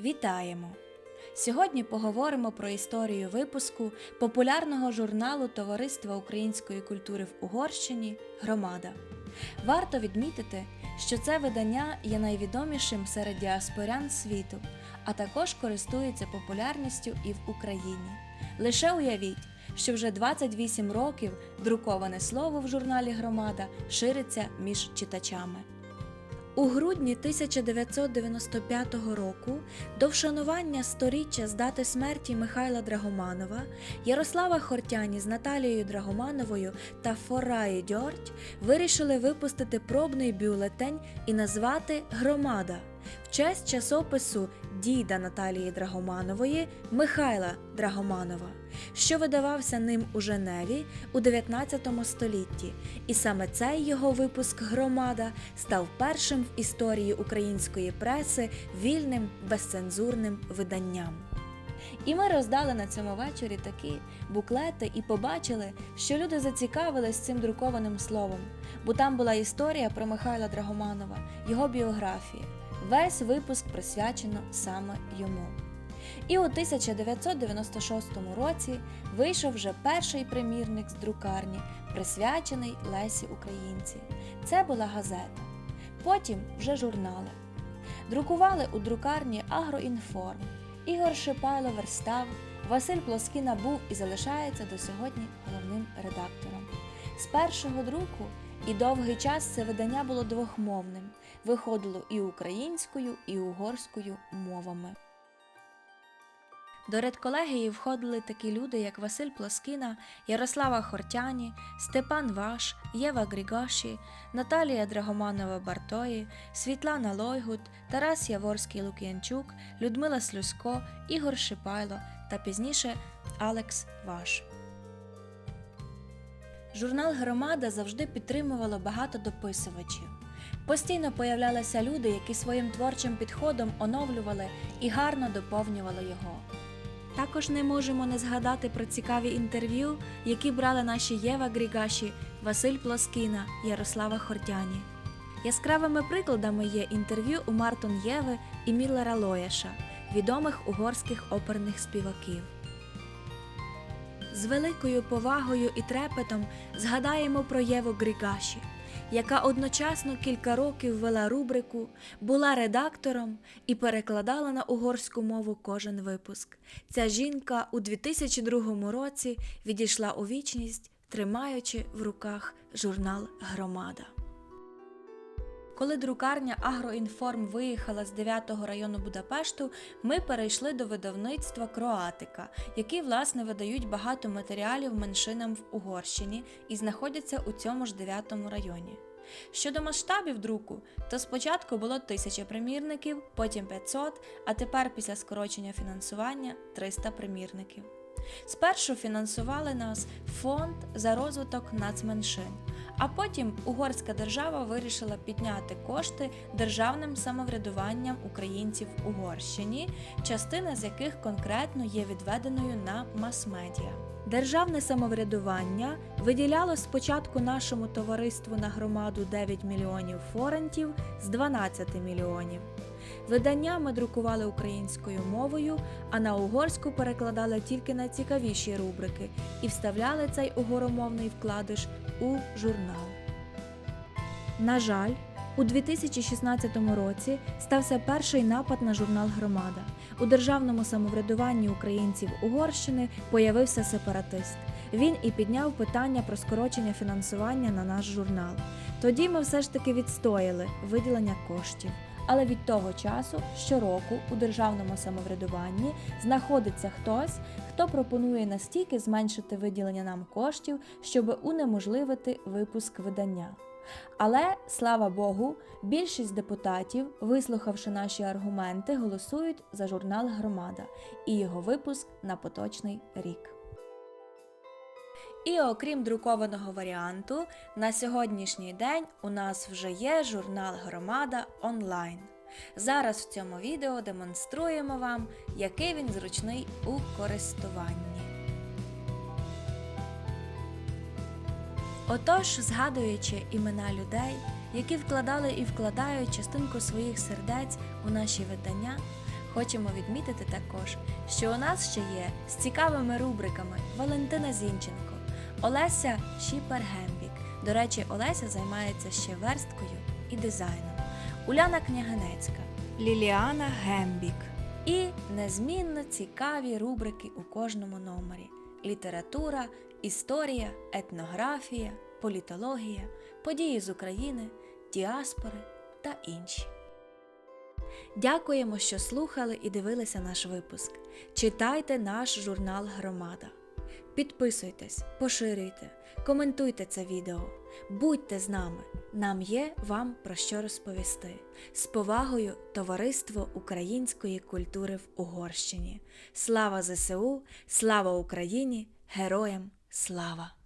Вітаємо! Сьогодні поговоримо про історію випуску популярного журналу Товариства української культури в Угорщині Громада. Варто відмітити, що це видання є найвідомішим серед діаспорян світу, а також користується популярністю і в Україні. Лише уявіть, що вже 28 років друковане слово в журналі Громада шириться між читачами. У грудні 1995 року до вшанування сторіччя з дати смерті Михайла Драгоманова Ярослава Хортяні з Наталією Драгомановою та Фораї Дьорть вирішили випустити пробний бюлетень і назвати Громада в честь часопису діда Наталії Драгоманової Михайла Драгоманова, що видавався ним у Женеві у 19 столітті, і саме цей його випуск Громада став першим в історії української преси вільним безцензурним виданням. І ми роздали на цьому вечорі такі буклети і побачили, що люди зацікавились цим друкованим словом, бо там була історія про Михайла Драгоманова, його біографія. Весь випуск присвячено саме йому. І у 1996 році вийшов вже перший примірник з друкарні, присвячений Лесі Українці. Це була газета. Потім вже журнали. Друкували у друкарні Агроінформ. Ігор Шипайло верстав, Василь Плоскіна був і залишається до сьогодні головним редактором. З першого друку і довгий час це видання було двохмовним, виходило і українською, і угорською мовами. До редколегії входили такі люди, як Василь Плоскіна, Ярослава Хортяні, Степан Ваш, Єва Грігоші, Наталія Драгоманова Бартої, Світлана Лойгут, Тарас Яворський Лук'янчук, Людмила Слюско, Ігор Шипайло та пізніше Алекс Ваш. Журнал Громада завжди підтримувало багато дописувачів. Постійно появлялися люди, які своїм творчим підходом оновлювали і гарно доповнювали його. Також не можемо не згадати про цікаві інтерв'ю, які брали наші Єва Грігаші, Василь Плоскіна, Ярослава Хортяні. Яскравими прикладами є інтерв'ю у Мартон Єви і Міллера Лоєша, відомих угорських оперних співаків. З великою повагою і трепетом згадаємо про Єву Грігаші, яка одночасно кілька років вела рубрику, була редактором і перекладала на угорську мову кожен випуск. Ця жінка у 2002 році відійшла у вічність, тримаючи в руках журнал Громада. Коли друкарня Агроінформ виїхала з 9-го району Будапешту, ми перейшли до видавництва Кроатика, які власне видають багато матеріалів меншинам в Угорщині і знаходяться у цьому ж 9-му районі. Щодо масштабів друку, то спочатку було 1000 примірників, потім 500, а тепер після скорочення фінансування 300 примірників. Спершу фінансували нас фонд за розвиток нацменшин, а потім угорська держава вирішила підняти кошти державним самоврядуванням українців в Угорщині, частина з яких конкретно є відведеною на мас-медіа. Державне самоврядування виділяло спочатку нашому товариству на громаду 9 мільйонів форентів з 12 мільйонів. Видання ми друкували українською мовою, а на угорську перекладали тільки найцікавіші рубрики і вставляли цей угоромовний вкладиш у журнал. На жаль, у 2016 році стався перший напад на журнал Громада. У державному самоврядуванні українців Угорщини появився сепаратист. Він і підняв питання про скорочення фінансування на наш журнал. Тоді ми все ж таки відстояли виділення коштів. Але від того часу щороку у державному самоврядуванні знаходиться хтось, хто пропонує настільки зменшити виділення нам коштів, щоб унеможливити випуск видання. Але слава Богу, більшість депутатів, вислухавши наші аргументи, голосують за журнал Громада і його випуск на поточний рік. І окрім друкованого варіанту, на сьогоднішній день у нас вже є журнал Громада онлайн. Зараз в цьому відео демонструємо вам, який він зручний у користуванні. Отож, згадуючи імена людей, які вкладали і вкладають частинку своїх сердець у наші видання, Хочемо відмітити також, що у нас ще є з цікавими рубриками Валентина Зінченко, Олеся Шіпер-Гембік. До речі, Олеся займається ще версткою і дизайном. Уляна Княгинецька, Ліліана Гембік. І незмінно цікаві рубрики у кожному номері: література, історія, етнографія, політологія, події з України, діаспори та інші. Дякуємо, що слухали і дивилися наш випуск. Читайте наш журнал Громада. Підписуйтесь, поширюйте, коментуйте це відео. Будьте з нами. Нам є вам про що розповісти. З повагою Товариство української культури в Угорщині. Слава ЗСУ, слава Україні! Героям слава!